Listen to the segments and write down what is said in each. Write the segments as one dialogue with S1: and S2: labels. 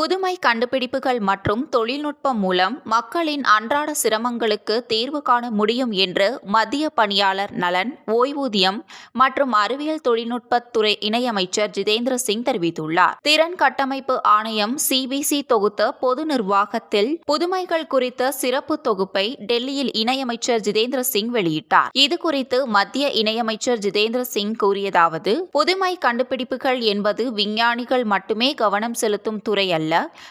S1: புதுமை கண்டுபிடிப்புகள் மற்றும் தொழில்நுட்பம் மூலம் மக்களின் அன்றாட சிரமங்களுக்கு தீர்வு காண முடியும் என்று மத்திய பணியாளர் நலன் ஓய்வூதியம் மற்றும் அறிவியல் தொழில்நுட்பத்துறை இணையமைச்சர் ஜிதேந்திர சிங் தெரிவித்துள்ளார். திறன் கட்டமைப்பு ஆணையம் சிபிசி தொகுத்த பொது நிர்வாகத்தில் புதுமைகள் குறித்த சிறப்பு தொகுப்பை டெல்லியில் இணையமைச்சர் ஜிதேந்திர சிங் வெளியிட்டார். இதுகுறித்து மத்திய இணையமைச்சர் ஜிதேந்திர சிங் கூறியதாவது புதுமை கண்டுபிடிப்புகள் என்பது விஞ்ஞானிகள் மட்டுமே கவனம் செலுத்தும் துறை அல்ல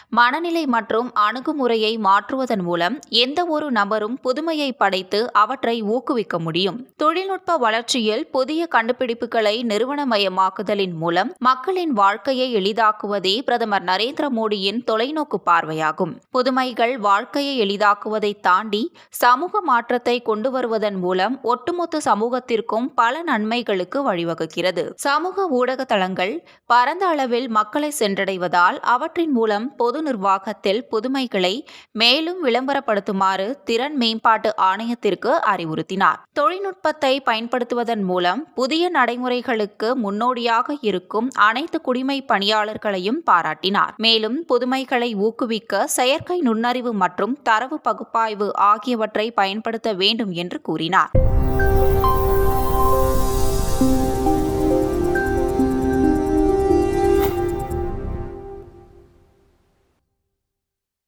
S1: மனநிலை மற்றும் அணுகுமுறையை மாற்றுவதன் மூலம் எந்த ஒரு நபரும் புதுமையை படைத்து அவற்றை ஊக்குவிக்க முடியும். தொழில்நுட்ப வளர்ச்சியில் புதிய கண்டுபிடிப்புகளை நிறுவனமயமாக்குதலின் மூலம் மக்களின் வாழ்க்கையை எளிதாக்குவதே பிரதமர் நரேந்திர மோடியின் தொலைநோக்கு பார்வையாகும். புதுமைகள் வாழ்க்கையை எளிதாக்குவதை தாண்டி சமூக மாற்றத்தை கொண்டு வருவதன் மூலம் ஒட்டுமொத்த சமூகத்திற்கும் பல நன்மைகளுக்கு வழிவகுக்கிறது. சமூக ஊடக தளங்கள் பரந்த அளவில் மக்களை சென்றடைவதால் அவற்றின் மூலம் மூலம் பொது நிர்வாகத்தில் புதுமைகளை மேலும் விளம்பரப்படுத்துமாறு திறன் மேம்பாட்டு ஆணையத்திற்கு அறிவுறுத்தினார். தொழில்நுட்பத்தை பயன்படுத்துவதன் மூலம் புதிய நடைமுறைகளுக்கு முன்னோடியாக இருக்கும் அனைத்து குடிமை பணியாளர்களையும் பாராட்டினார். மேலும் புதுமைகளை ஊக்குவிக்க செயற்கை நுண்ணறிவு மற்றும் தரவு பகுப்பாய்வு ஆகியவற்றை பயன்படுத்த வேண்டும் என்று கூறினார்.